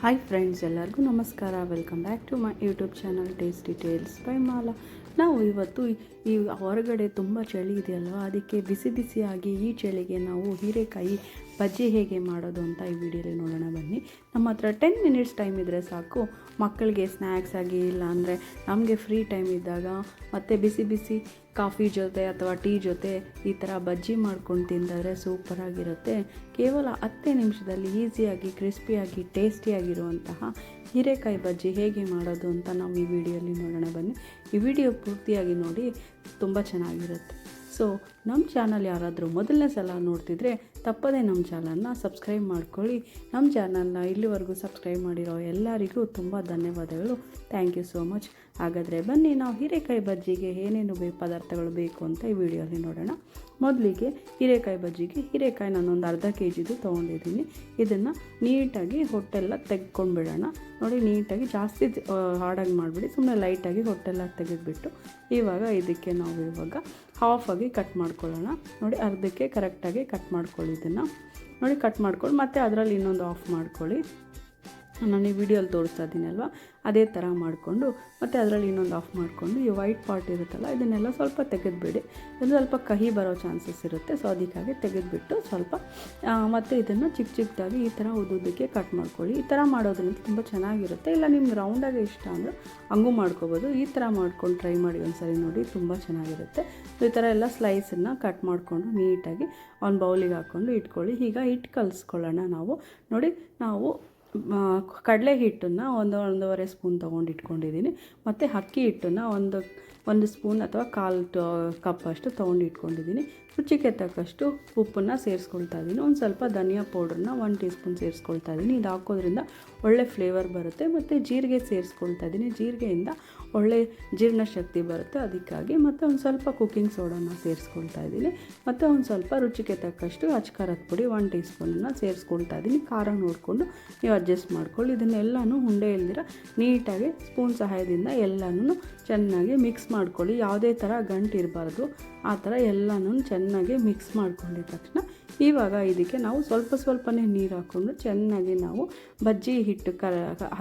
Hi friends ಎಲ್ಲರಿಗೂ ನಮಸ್ಕಾರ. Welcome back to my YouTube channel taste details by Mala ನಾವು ಇವತ್ತು ಈ- ಹೊರಗಡೆ ತುಂಬ ಚಳಿ ಇದೆಯಲ್ವ? ಅದಕ್ಕೆ ಬಿಸಿ ಬಿಸಿಯಾಗಿ ಈ ಚಳಿಗೆ ನಾವು ಹೀರೆಕಾಯಿ ಬಜ್ಜಿ ಹೇಗೆ ಮಾಡೋದು ಅಂತ ಈ ವಿಡಿಯೋಲಿ ನೋಡೋಣ ಬನ್ನಿ. ನಮ್ಮ ಹತ್ರ ಟೆನ್ ಮಿನಿಟ್ಸ್ ಟೈಮ್ ಇದ್ದರೆ ಸಾಕು. ಮಕ್ಕಳಿಗೆ ಸ್ನ್ಯಾಕ್ಸ್ ಆಗಿ ಇಲ್ಲ ಅಂದರೆ ನಮಗೆ ಫ್ರೀ ಟೈಮ್ ಇದ್ದಾಗ ಮತ್ತು ಬಿಸಿ ಬಿಸಿ ಕಾಫಿ ಜೊತೆ ಅಥವಾ ಟೀ ಜೊತೆ ಈ ಥರ ಬಜ್ಜಿ ಮಾಡ್ಕೊಂಡು ತಿಂದರೆ ಸೂಪರಾಗಿರುತ್ತೆ ಕೇವಲ ಹತ್ತೇ ನಿಮಿಷದಲ್ಲಿ ಈಸಿಯಾಗಿ ಕ್ರಿಸ್ಪಿಯಾಗಿ ಟೇಸ್ಟಿಯಾಗಿರುವಂತಹ ಹೀರೆಕಾಯಿ ಬಜ್ಜಿ ಹೇಗೆ ಮಾಡೋದು ಅಂತ ನಾವು ಈ ವಿಡಿಯೋಲಿ ನೋಡೋಣ ಬನ್ನಿ. ಈ ವಿಡಿಯೋ ಪೂರ್ತಿಯಾಗಿ ನೋಡಿ, ತುಂಬ ಚೆನ್ನಾಗಿರುತ್ತೆ. ಸೊ ನಮ್ಮ ಚಾನಲ್ ಯಾರಾದರೂ ಮೊದಲನೇ ಸಲ ನೋಡ್ತಿದ್ರೆ ತಪ್ಪದೇ ನಮ್ಮ ಚಾನಲ್ನ ಸಬ್ಸ್ಕ್ರೈಬ್ ಮಾಡ್ಕೊಳ್ಳಿ. ನಮ್ಮ ಚಾನಲ್ನ ಇಲ್ಲಿವರೆಗೂ ಸಬ್ಸ್ಕ್ರೈಬ್ ಮಾಡಿರೋ ಎಲ್ಲರಿಗೂ ತುಂಬ ಧನ್ಯವಾದಗಳು. Thank you so much. ಹಾಗಾದರೆ ಬನ್ನಿ, ನಾವು ಹೀರೆಕಾಯಿ ಬಜ್ಜಿಗೆ ಏನೇನು ಬೇ ಪದಾರ್ಥಗಳು ಬೇಕು ಅಂತ ಈ ವಿಡಿಯೋಲಿ ನೋಡೋಣ. ಮೊದಲಿಗೆ ಹೀರೆಕಾಯಿ ಬಜ್ಜಿಗೆ ಹೀರೆಕಾಯಿ ನಾನೊಂದು ಅರ್ಧ ಕೆ ಜಿದು ತೊಗೊಂಡಿದ್ದೀನಿ. ಇದನ್ನು ನೀಟಾಗಿ ಹೊಟ್ಟೆಲ್ಲ ತೆಗ್ಕೊಂಡ್ಬಿಡೋಣ ನೋಡಿ, ನೀಟಾಗಿ ಜಾಸ್ತಿ ಹಾಡಾಗಿ ಮಾಡಿಬಿಡಿ. ಸುಮ್ಮನೆ ಲೈಟಾಗಿ ಹೊಟ್ಟೆಲ್ಲ ತೆಗೆದುಬಿಟ್ಟು ಇವಾಗ ಇದಕ್ಕೆ ನಾವು ಇವಾಗ ಹಾಫಾಗಿ ಕಟ್ ಮಾಡ್ಕೊಳ್ಳೋಣ. ನೋಡಿ, ಅರ್ಧಕ್ಕೆ ಕರೆಕ್ಟಾಗಿ ಕಟ್ ಮಾಡ್ಕೊಳ್ಳಿ. ಇದನ್ನು ನೋಡಿ ಕಟ್ ಮಾಡ್ಕೊಂಡು ಮತ್ತೆ ಅದರಲ್ಲಿ ಇನ್ನೊಂದು ಆಫ್ ಮಾಡ್ಕೊಳ್ಳಿ. ನಾನು ಈ ವಿಡಿಯೋಲಿ ತೋರಿಸ್ತಾ ಇದ್ದೀನಿ ಅಲ್ವಾ? ಅದೇ ಥರ ಮಾಡಿಕೊಂಡು, ಮತ್ತು ಅದರಲ್ಲಿ ಇನ್ನೊಂದು ಆಫ್ ಮಾಡಿಕೊಂಡು, ಈ ವೈಟ್ ಪಾರ್ಟ್ ಇರುತ್ತಲ್ಲ, ಇದನ್ನೆಲ್ಲ ಸ್ವಲ್ಪ ತೆಗೆದುಬಿಡಿ. ಇದು ಸ್ವಲ್ಪ ಕಹಿ ಬರೋ ಚಾನ್ಸಸ್ ಇರುತ್ತೆ ಸೊ ಅದಕ್ಕಾಗಿ ತೆಗೆದುಬಿಟ್ಟು ಸ್ವಲ್ಪ ಮತ್ತು ಇದನ್ನು ಚಿಕ್ಕ ಚಿಕ್ಕದಾಗಿ ಈ ಥರ ಉದ್ದುದಕ್ಕೆ ಕಟ್ ಮಾಡ್ಕೊಳ್ಳಿ. ಈ ಥರ ಮಾಡೋದ್ರಿಂದ ತುಂಬ ಚೆನ್ನಾಗಿರುತ್ತೆ. ಇಲ್ಲ, ನಿಮ್ಗೆ ರೌಂಡಾಗಿ ಇಷ್ಟ ಅಂದರೆ ಹಂಗೂ ಮಾಡ್ಕೋಬೋದು. ಈ ಥರ ಮಾಡ್ಕೊಂಡು ಟ್ರೈ ಮಾಡಿ ಒಂದ್ಸರಿ ನೋಡಿ, ತುಂಬ ಚೆನ್ನಾಗಿರುತ್ತೆ. ಸೊ ಈ ಥರ ಎಲ್ಲ ಸ್ಲೈಸನ್ನು ಕಟ್ ಮಾಡಿಕೊಂಡು ನೀಟಾಗಿ ಒಂದು ಬೌಲಿಗೆ ಹಾಕ್ಕೊಂಡು ಇಟ್ಕೊಳ್ಳಿ. ಈಗ ಹಿಟ್ಟು ಕಲಿಸ್ಕೊಳ್ಳೋಣ ನಾವು. ನೋಡಿ, ನಾವು ಕಡಲೆ ಹಿಟ್ಟನ್ನು ಒಂದು ಒಂದೂವರೆ ಸ್ಪೂನ್ ತೊಗೊಂಡು ಇಟ್ಕೊಂಡಿದ್ದೀನಿ. ಮತ್ತು ಅಕ್ಕಿ ಹಿಟ್ಟನ್ನು ಒಂದು ಒಂದು ಸ್ಪೂನ್ ಅಥವಾ ಕಾಲು ಕಪ್ ಅಷ್ಟು ತೊಗೊಂಡು ಇಟ್ಕೊಂಡಿದ್ದೀನಿ. ರುಚಿಗೆ ತಕ್ಕಷ್ಟು ಉಪ್ಪನ್ನು ಸೇರಿಸ್ಕೊಳ್ತಾ ಇದ್ದೀನಿ. ಒಂದು ಸ್ವಲ್ಪ ಧನಿಯಾ ಪೌಡ್ರನ್ನ ಒನ್ ಟೀ ಸ್ಪೂನ್ ಸೇರಿಸ್ಕೊಳ್ತಾ ಇದ್ದೀನಿ. ಇದು ಹಾಕೋದ್ರಿಂದ ಒಳ್ಳೆ ಫ್ಲೇವರ್ ಬರುತ್ತೆ. ಮತ್ತು ಜೀರಿಗೆ ಸೇರಿಸ್ಕೊಳ್ತಾ ಇದ್ದೀನಿ. ಜೀರಿಗೆಯಿಂದ ಒಳ್ಳೆ ಜೀರ್ಣಶಕ್ತಿ ಬರುತ್ತೆ. ಅದಕ್ಕಾಗಿ ಮತ್ತು ಒಂದು ಸ್ವಲ್ಪ ಕುಕ್ಕಿಂಗ್ ಸೋಡಾನ ಸೇರಿಸ್ಕೊಳ್ತಾ ಇದ್ದೀನಿ. ಮತ್ತು ಒಂದು ಸ್ವಲ್ಪ ರುಚಿಗೆ ತಕ್ಕಷ್ಟು ಅಚ್ಕಾರದ ಪುಡಿ ಒನ್ ಟೀ ಸ್ಪೂನನ್ನು ಸೇರಿಸ್ಕೊಳ್ತಾ ಇದ್ದೀನಿ. ಖಾರ ನೋಡಿಕೊಂಡು ನೀವು ಅಡ್ಜಸ್ಟ್ ಮಾಡ್ಕೊಳ್ಳಿ. ಇದನ್ನೆಲ್ಲನೂ ಉಂಡೆ ಇಲ್ದಿರ ನೀಟಾಗಿ ಸ್ಪೂನ್ ಸಹಾಯದಿಂದ ಎಲ್ಲನೂ ಚೆನ್ನಾಗಿ ಮಿಕ್ಸ್ ಮಾಡ್ಕೊಳ್ಳಿ. ಯಾವುದೇ ಥರ ಗಂಟು ಇರಬಾರ್ದು, ಆ ಥರ ಎಲ್ಲನೂ ಚೆನ್ನಾಗಿ ಮಿಕ್ಸ್ ಮಾಡ್ಕೊಂಡಿದ ತಕ್ಷಣ ಇವಾಗ ಇದಕ್ಕೆ ನಾವು ಸ್ವಲ್ಪ ಸ್ವಲ್ಪನೇ ನೀರು ಹಾಕ್ಕೊಂಡು ಚೆನ್ನಾಗಿ ನಾವು ಬಜ್ಜಿ ಹಿಟ್ಟು ಕ,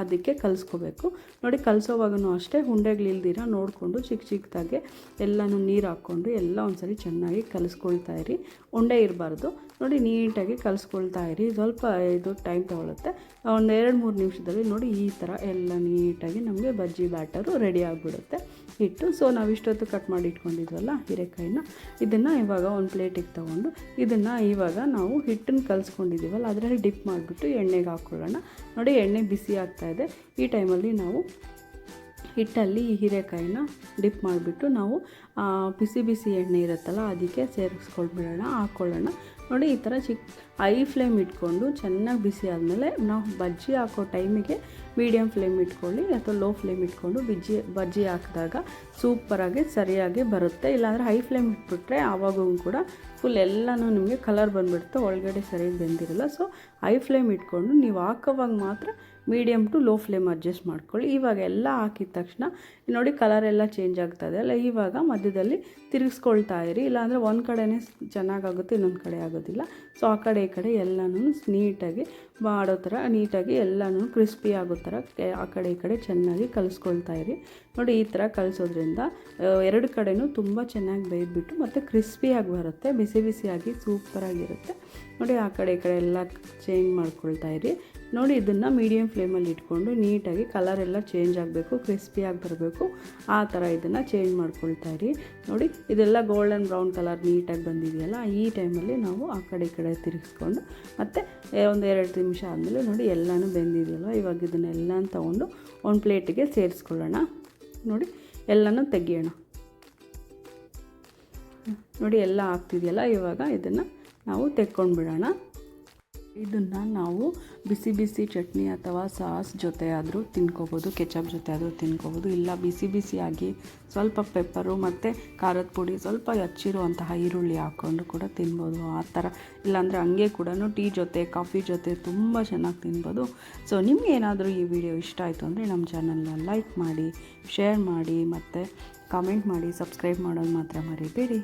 ಅದಕ್ಕೆ ಕಲಿಸ್ಕೋಬೇಕು. ನೋಡಿ ಕಲಿಸೋವಾಗೂ ಅಷ್ಟೇ ಉಂಡೆಗಳಿಲ್ದಿರ ನೋಡಿಕೊಂಡು ಚಿಕ್ಕ ಚಿಕ್ಕದಾಗೆ ಎಲ್ಲನೂ ನೀರು ಹಾಕ್ಕೊಂಡು ಎಲ್ಲ ಒಂದ್ಸರಿ ಚೆನ್ನಾಗಿ ಕಲಿಸ್ಕೊಳ್ತಾ ಇರಿ. ಉಂಡೆ ಇರಬಾರ್ದು. ನೋಡಿ ನೀಟಾಗಿ ಕಲಿಸ್ಕೊಳ್ತಾ ಇರಿ. ಸ್ವಲ್ಪ ಇದು ಟೈಮ್ ತೊಗೊಳುತ್ತೆ. ಒಂದು ಎರಡು ಮೂರು ನಿಮಿಷದಲ್ಲಿ ನೋಡಿ ಈ ಥರ ಎಲ್ಲ ನೀಟಾಗಿ ನಮಗೆ ಬಜ್ಜಿ ಬ್ಯಾಟರು ರೆಡಿ ಆಗಿಬಿಡುತ್ತೆ. ಹಿಟ್ಟು ಸೊ ನಾವು ಇಷ್ಟೊತ್ತು ಕಟ್ ಮಾಡಿ ಇಟ್ಕೊಂಡಿದ್ವಲ್ಲ ಹೀರೆಕಾಯಿನ, ಇದನ್ನು ಇವಾಗ ಒಂದು ಪ್ಲೇಟಿಗೆ ತೊಗೊಂಡು ಇದನ್ನು ಇವಾಗ ನಾವು ಹಿಟ್ಟನ್ನು ಕಲಿಸ್ಕೊಂಡಿದ್ದೀವಲ್ಲ ಅದರಲ್ಲಿ ಡಿಪ್ ಮಾಡಿಬಿಟ್ಟು ಎಣ್ಣೆಗೆ ಹಾಕ್ಕೊಳ್ಳೋಣ ನೋಡಿ ಎಣ್ಣೆ ಬಿಸಿ ಆಗ್ತಾ ಇದೆ. ಈ ಟೈಮಲ್ಲಿ ನಾವು ಹಿಟ್ಟಲ್ಲಿ ಈ ಹೀರೆಕಾಯಿನ ಡಿಪ್ ಮಾಡಿಬಿಟ್ಟು ನಾವು ಬಿಸಿ ಬಿಸಿ ಎಣ್ಣೆ ಇರುತ್ತಲ್ಲ, ಅದಕ್ಕೆ ಸೇರಿಸ್ಕೊಳ್ಬಿಡೋಣ ಹಾಕ್ಕೊಳ್ಳೋಣ ನೋಡಿ, ಈ ಥರ ಚಿಕ್ಕ ಐ ಫ್ಲೇಮ್ ಇಟ್ಕೊಂಡು ಚೆನ್ನಾಗಿ ಬಿಸಿ ಆದಮೇಲೆ ನಾವು ಬಜ್ಜಿ ಹಾಕೋ ಟೈಮಿಗೆ ಮೀಡಿಯಮ್ ಫ್ಲೇಮ್ ಇಟ್ಕೊಳ್ಳಿ, ಅಥವಾ ಲೋ ಫ್ಲೇಮ್ ಇಟ್ಕೊಂಡು ಬಜ್ಜಿ ಬಜ್ಜಿ ಹಾಕಿದಾಗ ಸೂಪರಾಗಿ, ಸರಿಯಾಗಿ ಬರುತ್ತೆ. ಇಲ್ಲಾಂದರೆ ಹೈ ಫ್ಲೇಮ್ ಇಟ್ಬಿಟ್ರೆ ಆವಾಗೂ ಕೂಡ ಫುಲ್ ಎಲ್ಲನೂ ನಿಮಗೆ ಕಲರ್ ಬಂದುಬಿಡುತ್ತೆ, ಒಳಗಡೆ ಸರಿಯಾಗಿ ಬೆಂದಿರಲ್ಲ. ಸೊ, ಹೈ ಫ್ಲೇಮ್ ಇಟ್ಕೊಂಡು ನೀವು ಹಾಕೋವಾಗ ಮಾತ್ರ medium to low flame adjust ಮಾಡ್ಕೊಳ್ಳಿ. ಇವಾಗ ಎಲ್ಲ ಹಾಕಿದ ತಕ್ಷಣ ನೋಡಿ ಕಲರ್ ಎಲ್ಲ ಚೇಂಜ್ ಆಗ್ತದೆ ಅಲ್ಲ, ಇವಾಗ ಮಧ್ಯದಲ್ಲಿ ತಿರುಗಿಸ್ಕೊಳ್ತಾ ಇರಿ. ಇಲ್ಲಾಂದರೆ ಒಂದು ಕಡೆನೇ ಚೆನ್ನಾಗಾಗುತ್ತೆ ಇನ್ನೊಂದು ಕಡೆ ಆಗೋದಿಲ್ಲ. ಸೊ ಆ ಕಡೆ ಈ ಕಡೆ ಎಲ್ಲನೂ ನೀಟಾಗಿ ಮಾಡೋ ಥರ ನೀಟಾಗಿ ಎಲ್ಲನೂ ಕ್ರಿಸ್ಪಿ ಆಗೋ ಥರ ಆ ಕಡೆ ಈ ಕಡೆ ಚೆನ್ನಾಗಿ ಕಲಿಸ್ಕೊಳ್ತಾ ಇರಿ. ನೋಡಿ, ಈ ಥರ ಕಲಿಸೋದ್ರಿಂದ ಎರಡು ಕಡೆನೂ ತುಂಬ ಚೆನ್ನಾಗಿ ಬೇಯ್ದುಬಿಟ್ಟು ಮತ್ತು ಕ್ರಿಸ್ಪಿಯಾಗಿ ಬರುತ್ತೆ, ಬಿಸಿ ಬಿಸಿಯಾಗಿ ಸೂಪರಾಗಿರುತ್ತೆ ನೋಡಿ, ಆ ಕಡೆ ಈ ಕಡೆ ಎಲ್ಲ ಚೇಂಜ್ ಮಾಡ್ಕೊಳ್ತಾ ಇರಿ. ನೋಡಿ, ಇದನ್ನು ಮೀಡಿಯಮ್ ಫ್ಲೇಮಲ್ಲಿ ಇಟ್ಕೊಂಡು ನೀಟಾಗಿ ಕಲರ್ ಎಲ್ಲ ಚೇಂಜ್ ಆಗಬೇಕು ಕ್ರಿಸ್ಪಿಯಾಗಿ ಬರಬೇಕು. ಆ ಥರ ಇದನ್ನು ಚೇಂಜ್ ಮಾಡ್ಕೊಳ್ತಾ ಇರಿ. ನೋಡಿ, ಇದೆಲ್ಲ ಗೋಲ್ಡನ್ ಬ್ರೌನ್ ಕಲರ್ ನೀಟಾಗಿ ಬಂದಿದೆಯಲ್ಲ, ಈ ಟೈಮಲ್ಲಿ ನಾವು ಆ ಕಡೆ ಈ ಕಡೆ ತಿರುಗಿಸ್ಕೊಂಡು ಮತ್ತು ಒಂದು ಎರಡು ನಿಮಿಷ ಆದಮೇಲೆ ನೋಡಿ ಎಲ್ಲನೂ ಬೆಂದಿದೆಯಲ್ವ? ಇವಾಗ ಇದನ್ನೆಲ್ಲ ತೊಗೊಂಡು ಒಂದು ಪ್ಲೇಟಿಗೆ ಸೇರಿಸ್ಕೊಳ್ಳೋಣ. ನೋಡಿ, ಎಲ್ಲನೂ ತೆಗಿಯೋಣ. ನೋಡಿ, ಎಲ್ಲ ಆಗ್ತಿದೆಯಲ್ಲ? ಇವಾಗ ಇದನ್ನು ನಾವು ತೆಕ್ಕೊಂಡು ಬಿಡೋಣ ಇದನ್ನು ನಾವು ಬಿಸಿ ಬಿಸಿ ಚಟ್ನಿ ಅಥವಾ ಸಾಸ್ ಜೊತೆ ಆದರೂ ತಿನ್ಕೋಬೋದು, ಕೆಚಪ್ ಜೊತೆ ಆದರೂ ತಿನ್ಕೋಬೋದು. ಇಲ್ಲ, ಬಿಸಿ ಬಿಸಿಯಾಗಿ ಸ್ವಲ್ಪ ಪೆಪ್ಪರು ಮತ್ತು ಖಾರದ ಪುಡಿ, ಸ್ವಲ್ಪ ಹಚ್ಚಿರುವಂತಹ ಈರುಳ್ಳಿ ಹಾಕ್ಕೊಂಡು ಕೂಡ ತಿನ್ಬೋದು ಆ ಥರ. ಇಲ್ಲಾಂದರೆ ಹಂಗೆ ಕೂಡ ಟೀ ಜೊತೆ, ಕಾಫಿ ಜೊತೆ ತುಂಬ ಚೆನ್ನಾಗಿ ತಿನ್ಬೋದು. ಸೊ ನಿಮ್ಗೆ ಏನಾದರೂ ಈ ವಿಡಿಯೋ ಇಷ್ಟ ಆಯಿತು ಅಂದರೆ ನಮ್ಮ ಚಾನಲ್ನ ಲೈಕ್ ಮಾಡಿ ಶೇರ್ ಮಾಡಿ ಮತ್ತು ಕಾಮೆಂಟ್ ಮಾಡಿ ಸಬ್ಸ್ಕ್ರೈಬ್ ಮಾಡೋದು ಮಾತ್ರ ಮರಿಬೇಡಿ.